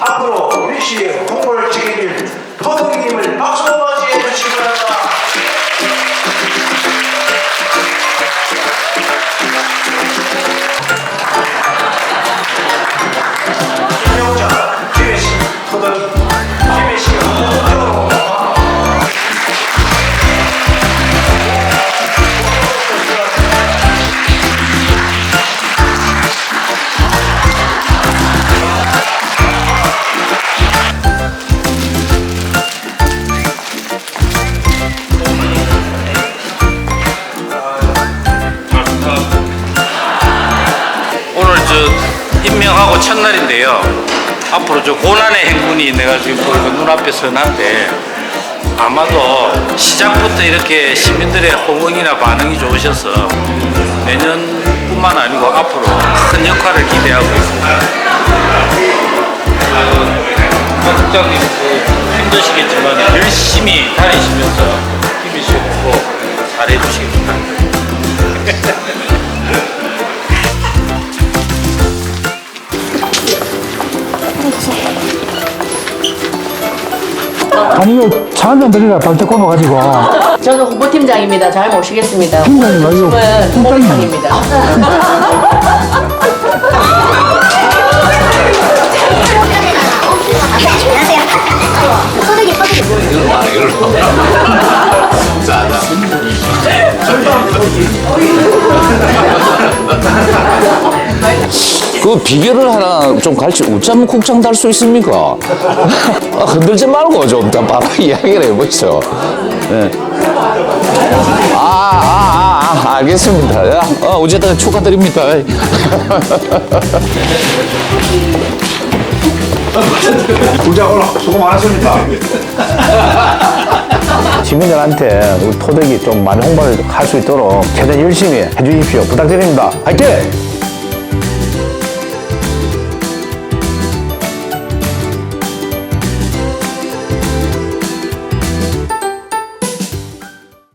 앞으로 우리 시의 홍보를 책임질 토덕이님을 박수로 첫날인데요. 앞으로 저 고난의 행군이 내가 지금 눈앞에 선한데 아마도 시작부터 이렇게 시민들의 호응이나 반응이 좋으셔서 내년뿐만 아니고 앞으로 큰 역할을 기대하고 있습니다. 박 국장님 그 힘드시겠지만 열심히 다니시면서 힘이시고 잘해주시기 바랍니다. 아니 이거 차한잔 드리라 발대 꼽아가지고 저는 홍보팀장입니다. 잘 모시겠습니다. 팀장님 말고 팀장님 홍보팀입니다. 소득이 소득이 그 비결을 하나 좀 가르쳐 웃자면 국장 달수 있습니까? 아, 흔들지 말고 좀더 바로 이야기를 해보시죠. 네. 아, 아, 아, 아, 알겠습니다. 야, 어, 어쨌든 축하드립니다. 부자 오늘 수고 많으십니다. 시민들한테 우리 토덕이 좀 많은 홍보를 할 수 있도록 최대한 열심히 해주십시오 부탁드립니다 화이팅!